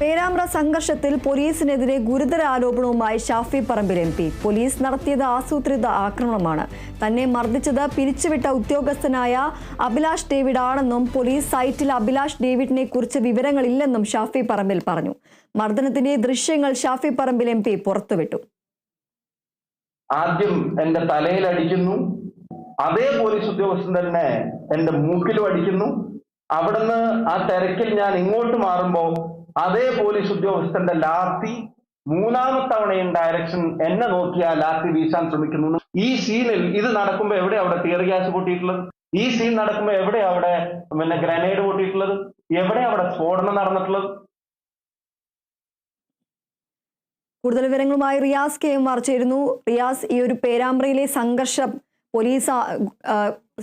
പേരാമ്പ്ര സംഘർഷത്തിൽ പോലീസിനെതിരെ ഗുരുതര ആരോപണവുമായി Shafi Parambil M P. Police നടത്തിയത് ആസൂത്രിത ആക്രമണമാണ്. തന്നെ മർദ്ദിച്ചത് പിരിച്ചുവിട്ട ഉദ്യോഗസ്ഥനായ അഭിലാഷ് ഡേവിഡ് ആണെന്നും പോലീസ് സൈറ്റിൽ അഭിലാഷ് ഡേവിഡിനെ കുറിച്ച് വിവരങ്ങളില്ലെന്നും ഷാഫി പറമ്പിൽ പറഞ്ഞു. മർദ്ദനത്തിന്റെ ദൃശ്യങ്ങൾ ഷാഫി പറമ്പിൽ എം പി പുറത്തുവിട്ടു. ആദ്യം എന്റെ തലയിൽ അടിക്കുന്നു. അതേ പോലീസ് ഉദ്യോഗസ്ഥൻ തന്നെ എന്റെ മൂക്കിലും അടിക്കുന്നു. അവിടുന്ന് ആ തിരക്കിൽ ഞാൻ ഇങ്ങോട്ട് മാറുമ്പോ അതേ പോലീസ് ഉദ്യോഗസ്ഥന്റെ ലാത്തി മൂന്നാമത്തെ തവണയും ഡയറക്ഷൻ എന്നെ നോക്കി ആ ലാത്തി വീശാൻ ശ്രമിക്കുന്നു. ഈ സീനിൽ ഇത് നടക്കുമ്പോൾ എവിടെ അവിടെ തിയർ ഗ്യാസ് പൊട്ടിയിട്ടുള്ളത്? ഈ സീൻ നടക്കുമ്പോൾ എവിടെ അവിടെ പിന്നെ ഗ്രനേഡ് പൊട്ടിയിട്ടുള്ളത്? എവിടെ അവിടെ സ്ഫോടനം നടന്നിട്ടുള്ളത്? കൂടുതൽ വിവരങ്ങളുമായി റിയാസ് കെ എം ആർ ചേരുന്നു റിയാസ് ഈ ഒരു പേരാമ്പ്രയിലെ സംഘർഷം പോലീസ്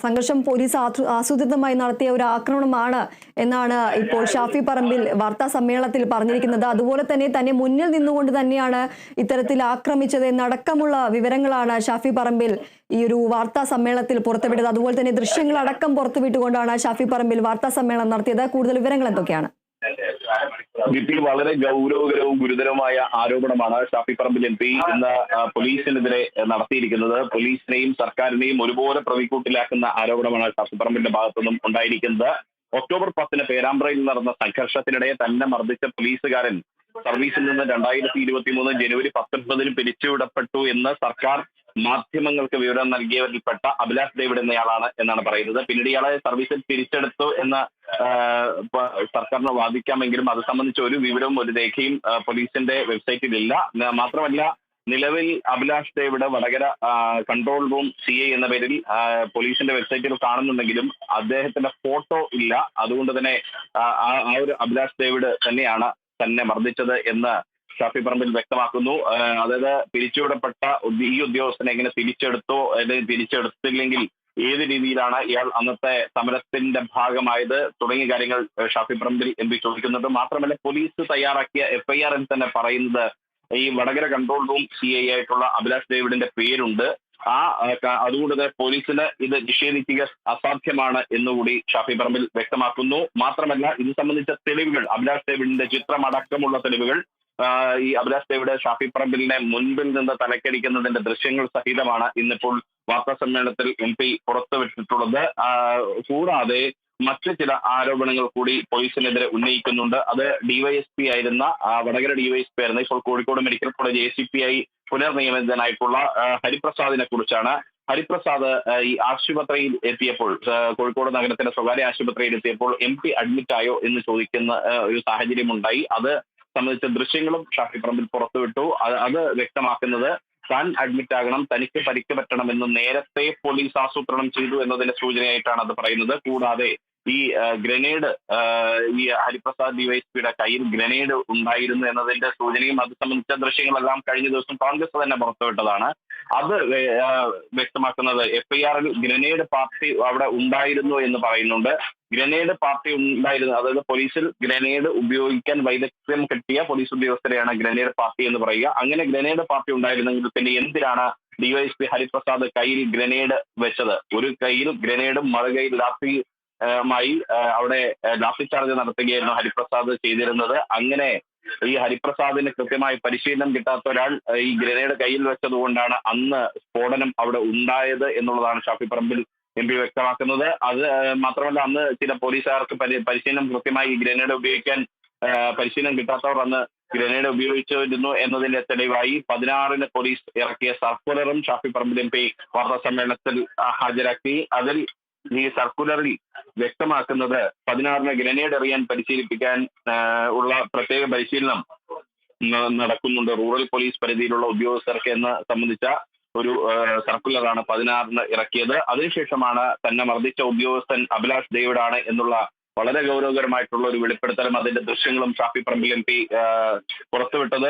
സംഘർഷം പോലീസ് ആസൂത്രിതമായി നടത്തിയ ഒരു ആക്രമണമാണ് എന്നാണ് ഇപ്പോൾ ഷാഫി പറമ്പിൽ വാർത്താ സമ്മേളനത്തിൽ പറഞ്ഞിരിക്കുന്നത്. അതുപോലെ തന്നെ തന്നെ മുന്നിൽ നിന്നുകൊണ്ട് തന്നെയാണ് ഇത്തരത്തിൽ ആക്രമിച്ചത് എന്നടക്കമുള്ള വിവരങ്ങളാണ് ഷാഫി പറമ്പിൽ ഈ ഒരു വാർത്താ സമ്മേളനത്തിൽ പുറത്തുവിട്ടത്. അതുപോലെ തന്നെ ദൃശ്യങ്ങളടക്കം പുറത്തുവിട്ടുകൊണ്ടാണ് ഷാഫി പറമ്പിൽ വാർത്താ സമ്മേളനം നടത്തിയത്. കൂടുതൽ വിവരങ്ങൾ എന്തൊക്കെയാണ്? വിപിൽ വളരെ ഗൗരവകരവും ഗുരുതരവുമായ ആരോപണമാണ് ഷാഫി പറമ്പിൽ എം പി ഇന്ന് പോലീസിനെതിരെ നടത്തിയിരിക്കുന്നത്. പോലീസിനെയും സർക്കാരിനെയും ഒരുപോലെ പ്രതിക്കൂട്ടിലാക്കുന്ന ആരോപണമാണ് ഷാഫി പറമ്പിന്റെ ഭാഗത്തുനിന്നും ഉണ്ടായിരിക്കുന്നത്. ഒക്ടോബർ പത്തിന് പേരാമ്പ്രയിൽ നടന്ന സംഘർഷത്തിനിടെ തന്നെ മർദ്ദിച്ച പോലീസുകാരൻ സർവീസിൽ നിന്ന് രണ്ടായിരത്തി ഇരുപത്തി മൂന്ന് ജനുവരി പത്തൊൻപതിന് പിരിച്ചുവിടപ്പെട്ടു എന്ന് സർക്കാർ മാധ്യമങ്ങൾക്ക് വിവരം നൽകിയവരിൽപ്പെട്ട അഭിലാഷ് ഡേവിഡ് എന്നയാളാണ് എന്നാണ് പറയുന്നത്. പിന്നീട് ഇയാളെ സർവീസിൽ തിരിച്ചെടുത്തു എന്ന് സർക്കാരിനെ വാദിക്കാമെങ്കിലും അത് സംബന്ധിച്ച ഒരു വിവരവും ഒരു രേഖയും പോലീസിന്റെ വെബ്സൈറ്റിൽ ഇല്ല മാത്രമല്ല നിലവിൽ Abhilash David Vadakara control room C I എന്ന പേരിൽ പോലീസിന്റെ വെബ്സൈറ്റിൽ കാണുന്നുണ്ടെങ്കിലും അദ്ദേഹത്തിന്റെ ഫോട്ടോ ഇല്ല. അതുകൊണ്ട് തന്നെ ആ ഒരു അഭിലാഷ് ഡേവിഡ് തന്നെയാണ് തന്നെ മർദ്ദിച്ചത് എന്ന് ഷാഫി പറമ്പിൽ വ്യക്തമാക്കുന്നു. അതായത് പിരിച്ചുവിടപ്പെട്ട ഈ ഉദ്യോഗസ്ഥനെ എങ്ങനെ തിരിച്ചെടുത്തോ അല്ലെങ്കിൽ തിരിച്ചെടുത്തില്ലെങ്കിൽ ഏത് രീതിയിലാണ് ഇയാൾ അന്നത്തെ സമരത്തിന്റെ ഭാഗമായത് തുടങ്ങിയ കാര്യങ്ങൾ ഷാഫി പറമ്പിൽ എം പി ചോദിക്കുന്നുണ്ട് മാത്രമല്ല പോലീസ് തയ്യാറാക്കിയ എഫ്ഐആറിൽ തന്നെ പറയുന്നത് ഈ Vadakara control room C I ആയിട്ടുള്ള അഭിലാഷ് ഡേവിഡിന്റെ പേരുണ്ട്. ആ അതുകൊണ്ട് തന്നെ പോലീസിന് ഇത് നിഷേധിക്കുക അസാധ്യമാണ് എന്നുകൂടി ഷാഫി പറമ്പിൽ വ്യക്തമാക്കുന്നു. മാത്രമല്ല ഇത് സംബന്ധിച്ച തെളിവുകൾ അഭിലാഷ് ഡേവിഡിന്റെ ചിത്രമടക്കമുള്ള തെളിവുകൾ ഈ അഭിലാഷ് ഷാഫി പറമ്പിലിനെ മുൻപിൽ നിന്ന് തലക്കടിക്കുന്നതിന്റെ ദൃശ്യങ്ങൾ സഹിതമാണ് ഇന്നിപ്പോൾ വാർത്താ സമ്മേളനത്തിൽ എം പി പുറത്തുവിട്ടിട്ടുള്ളത് കൂടാതെ മറ്റ് ചില ആരോപണങ്ങൾ കൂടി പോലീസിനെതിരെ ഉന്നയിക്കുന്നുണ്ട്. അത് ഡിവൈഎസ്പി ആയിരുന്ന വടകര ഡിവൈഎസ്പി ആയിരുന്ന ഇപ്പോൾ Kozhikode medical college A C P ആയി പുനർനിയമിതനായിട്ടുള്ള ഹരിപ്രസാദിനെ കുറിച്ചാണ്. ഹരിപ്രസാദ് ഈ ആശുപത്രിയിൽ എത്തിയപ്പോൾ കോഴിക്കോട് നഗരത്തിന്റെ സ്വകാര്യ ആശുപത്രിയിൽ എത്തിയപ്പോൾ എം പി അഡ്മിറ്റ് ആയോ എന്ന് ചോദിക്കുന്ന ഒരു സാഹചര്യമുണ്ടായി. അത് സംബന്ധിച്ച ദൃശ്യങ്ങളും ഷാഫി പറമ്പിൽ പുറത്തുവിട്ടു. അത് വ്യക്തമാക്കുന്നത് താൻ അഡ്മിറ്റ് ആകണം തനിക്ക് പരിക്ക് പറ്റണമെന്ന് നേരത്തെ പോലീസ് ആസൂത്രണം ചെയ്തു എന്നതിന്റെ സൂചനയായിട്ടാണ് അത് പറയുന്നത്. കൂടാതെ ഈ ഗ്രനേഡ് ഈ ഹരിപ്രസാദ് ഡിവൈഎസ്പിയുടെ കയ്യിൽ ഗ്രനേഡ് ഉണ്ടായിരുന്നു എന്നതിന്റെ സൂചനയും അത് സംബന്ധിച്ച ദൃശ്യങ്ങളെല്ലാം കഴിഞ്ഞ ദിവസം കോൺഗ്രസ് തന്നെ പുറത്തുവിട്ടതാണ്. അത് വ്യക്തമാക്കുന്നത് എഫ് വ്യക്തമാക്കുന്നത് എഫ്ഐആറിൽ ഗ്രനേഡ് പാർട്ടി അവിടെ ഉണ്ടായിരുന്നു എന്ന് പറയുന്നുണ്ട്. ഗ്രനേഡ് പാർട്ടി ഉണ്ടായിരുന്നു. അതായത് പോലീസിൽ ഗ്രനേഡ് ഉപയോഗിക്കാൻ വൈദഗ്ധ്യം കിട്ടിയ പോലീസ് ഉദ്യോഗസ്ഥരെയാണ് ഗ്രനേഡ് പാർട്ടി എന്ന് പറയുക. അങ്ങനെ ഗ്രനേഡ് പാർട്ടി ഉണ്ടായിരുന്നെങ്കിൽ പിന്നെ എന്തിനാണ് ഡിവൈഎസ്പി ഹരിപ്രസാദ് കയ്യിൽ ഗ്രനേഡ് വെച്ചത്? ഒരു കയ്യിൽ ഗ്രനേഡും മറുകയിൽ ലാത്തി മായി അവിടെ ലാത്തി ചാർജ് നടത്തുകയായിരുന്നു ഹരിപ്രസാദ് ചെയ്തിരുന്നത്. അങ്ങനെ ഈ ഹരിപ്രസാദിന് കൃത്യമായി പരിശീലനം കിട്ടാത്ത ഒരാൾ ഈ ഗ്രനേഡ് കയ്യിൽ വെച്ചതുകൊണ്ടാണ് അന്ന് സ്ഫോടനം അവിടെ ഉണ്ടായത് എന്നുള്ളതാണ് ഷാഫി പറമ്പിൽ എം പി വ്യക്തമാക്കുന്നത്. അത് മാത്രമല്ല അന്ന് ചില പോലീസുകാർക്ക് പരിശീലനം കൃത്യമായി ഗ്രനേഡ് ഉപയോഗിക്കാൻ പരിശീലനം കിട്ടാത്തവർ അന്ന് ഗ്രനേഡ് ഉപയോഗിച്ചിരുന്നു എന്നതിന്റെ തെളിവായി പതിനാറിന് പോലീസ് ഇറക്കിയ സർക്കുലറും ഷാഫി പറമ്പിൽ എം പി വാർത്താ സമ്മേളനത്തിൽ ഹാജരാക്കി. അതിൽ ഈ സർക്കുലറിൽ വ്യക്തമാക്കുന്നത് പതിനാറിന് ഗ്രനേഡ് എറിയാൻ പരിശീലിപ്പിക്കാൻ ഉള്ള പ്രത്യേക പരിശീലനം നടക്കുന്നുണ്ട്. റൂറൽ പോലീസ് പരിധിയിലുള്ള ഉദ്യോഗസ്ഥർക്ക് എന്ന് സംബന്ധിച്ച ഒരു സർക്കുലറാണ് പതിനാറിന് ഇറക്കിയത്. അതിനുശേഷമാണ് തന്നെ മർദ്ദിച്ച ഉദ്യോഗസ്ഥൻ അഭിലാഷ് ദേവിഡാണ് എന്നുള്ള വളരെ ഗൗരവകരമായിട്ടുള്ള ഒരു വെളിപ്പെടുത്തലും അതിന്റെ ദൃശ്യങ്ങളും ഷാഫി പറമ്പിൽ എം പി പുറത്തുവിട്ടത്.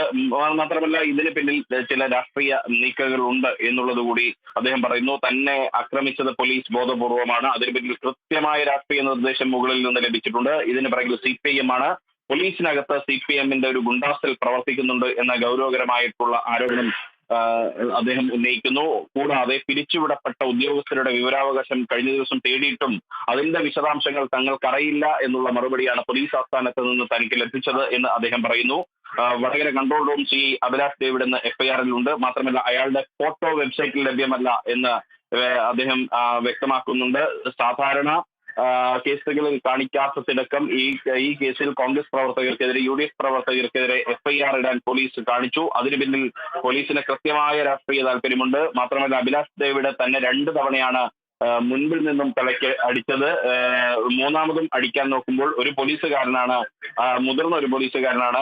മാത്രമല്ല ഇതിന് പിന്നിൽ ചില രാഷ്ട്രീയ നീക്കങ്ങൾ ഉണ്ട് എന്നുള്ളത് കൂടി അദ്ദേഹം പറയുന്നു. തന്നെ ആക്രമിച്ചത് പോലീസ് ബോധപൂർവമാണ്. അതിന് പിന്നിൽ കൃത്യമായ രാഷ്ട്രീയ നിർദ്ദേശം മുകളിൽ നിന്ന് ലഭിച്ചിട്ടുണ്ട്. ഇതിന് പിറകിൽ സി പി എം ആണ്. പോലീസിനകത്ത് സി പി എമ്മിന്റെ ഒരു ഗുണ്ടാസൽ പ്രവർത്തിക്കുന്നുണ്ട് എന്ന ഗൗരവകരമായിട്ടുള്ള ആരോപണം അദ്ദേഹം ഉന്നയിക്കുന്നു. കൂടാതെ പിരിച്ചുവിടപ്പെട്ട ഉദ്യോഗസ്ഥരുടെ വിവരാവകാശം കഴിഞ്ഞ ദിവസം തേടിയിട്ടും അതിന്റെ വിശദാംശങ്ങൾ തങ്ങൾക്കറിയില്ല എന്നുള്ള മറുപടിയാണ് പോലീസ് ആസ്ഥാനത്ത് നിന്ന് തനിക്ക് ലഭിച്ചത് എന്ന് അദ്ദേഹം പറയുന്നു. Vadakara control room C Abhilash David എന്ന് എഫ്ഐആറിലുണ്ട് മാത്രമല്ല അയാളുടെ ഫോട്ടോ വെബ്സൈറ്റിൽ ലഭ്യമല്ല എന്ന് അദ്ദേഹം വ്യക്തമാക്കുന്നുണ്ട്. സാധാരണ കേസുകളിൽ കാണിക്കാത്ത തിടക്കം ഈ ഈ കേസിൽ കോൺഗ്രസ് പ്രവർത്തകർക്കെതിരെ യു ഡി എഫ് പ്രവർത്തകർക്കെതിരെ എഫ്ഐആർ ഇടാൻ പോലീസ് കാണിച്ചു. അതിനു പിന്നിൽ പോലീസിന് കൃത്യമായ രാഷ്ട്രീയ താല്പര്യമുണ്ട്. മാത്രമല്ല അഭിലാഷ് ദേവിയുടെ തന്നെ രണ്ട് തവണയാണ് മുൻപിൽ നിന്നും തലയ്ക്ക് അടിച്ചത്. മൂന്നാമതും അടിക്കാൻ നോക്കുമ്പോൾ ഒരു പോലീസുകാരനാണ് മുതിർന്ന ഒരു പോലീസുകാരനാണ്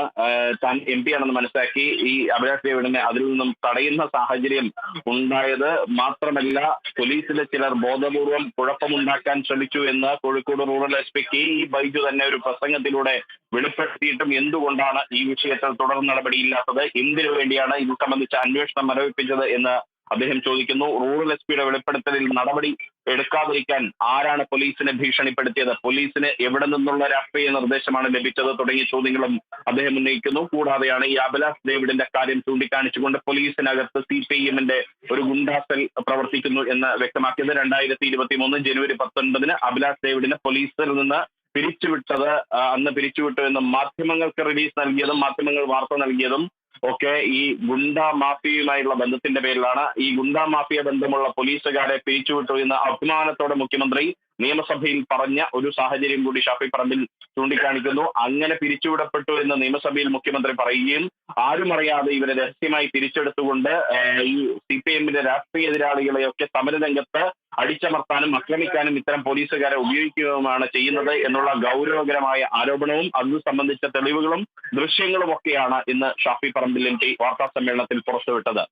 താൻ എം പി ആണെന്ന് മനസ്സിലാക്കി ഈ അഭിലാഷ് ഡേവിഡിനെ അതിൽ നിന്നും തടയുന്ന സാഹചര്യം ഉണ്ടായത്. മാത്രമല്ല പോലീസിലെ ചിലർ ബോധപൂർവം കുഴപ്പമുണ്ടാക്കാൻ ശ്രമിച്ചു എന്ന് Kozhikode rural S P K E Baiju തന്നെ ഒരു പ്രസംഗത്തിലൂടെ വെളിപ്പെടുത്തിയിട്ടും എന്തുകൊണ്ടാണ് ഈ വിഷയത്തിൽ തുടർ നടപടിയില്ലാത്തത്? എന്തിനു വേണ്ടിയാണ് ഇത് സംബന്ധിച്ച അന്വേഷണം മരവിപ്പിച്ചത് എന്ന് അദ്ദേഹം ചോദിക്കുന്നു. റൂറൽ എസ് പിയുടെ വെളിപ്പെടുത്തലിൽ നടപടി എടുക്കാതിരിക്കാൻ ആരാണ് പോലീസിനെ ഭീഷണിപ്പെടുത്തിയത്? പോലീസിന് എവിടെ നിന്നുള്ള രാഷ്ട്രീയ നിർദ്ദേശമാണ് ലഭിച്ചത് തുടങ്ങിയ ചോദ്യങ്ങളും അദ്ദേഹം ഉന്നയിക്കുന്നു. കൂടാതെയാണ് ഈ അഭിലാഷ് ഡേവിഡിന്റെ കാര്യം ചൂണ്ടിക്കാണിച്ചുകൊണ്ട് പോലീസിനകത്ത് സി പി എമ്മിന്റെ ഒരു ഗുണ്ടാസൽ പ്രവർത്തിക്കുന്നു എന്ന് വ്യക്തമാക്കിയത്. രണ്ടായിരത്തി ഇരുപത്തി മൂന്ന് ജനുവരി പത്തൊൻപതിന് അഭിലാഷ് ഡേവിഡിനെ പോലീസിൽ നിന്ന് പിരിച്ചുവിട്ടത് അന്ന് പിരിച്ചുവിട്ടു എന്ന് മാധ്യമങ്ങൾക്ക് റിലീസ് നൽകിയതും മാധ്യമങ്ങൾ വാർത്ത നൽകിയതും ഒക്കെ ഈ ഗുണ്ട മാഫിയയുമായുള്ള ബന്ധത്തിന്റെ പേരിലാണ് ഈ ഗുണ്ട മാഫിയ ബന്ധമുള്ള പോലീസുകാരെ പിരിച്ചുവിട്ടു എന്ന് അഭിമാനത്തോടെ മുഖ്യമന്ത്രി നിയമസഭയിൽ പറഞ്ഞ ഒരു സാഹചര്യം കൂടി ഷാഫി പറമ്പിൽ ചൂണ്ടിക്കാണിക്കുന്നു. അങ്ങനെ പിരിച്ചുവിടപ്പെട്ടു എന്ന് നിയമസഭയിൽ മുഖ്യമന്ത്രി പറയുകയും ആരും അറിയാതെ ഇവരെ രഹസ്യമായി പിരിച്ചെടുത്തുകൊണ്ട് ഈ സി പി എമ്മിന്റെ രാഷ്ട്രീയ എതിരാളികളെയൊക്കെ സമരരംഗത്ത് അടിച്ചമർത്താനും ആക്രമിക്കാനും ഇത്തരം പോലീസുകാരെ ഉപയോഗിക്കുകയുമാണ് ചെയ്യുന്നത് എന്നുള്ള ഗൗരവകരമായ ആരോപണവും അത് സംബന്ധിച്ച തെളിവുകളും ദൃശ്യങ്ങളും ഒക്കെയാണ് ഇന്ന് ഷാഫി പറമ്പിൽ എം പി വാർത്താ സമ്മേളനത്തിൽ പുറത്തുവിട്ടത്.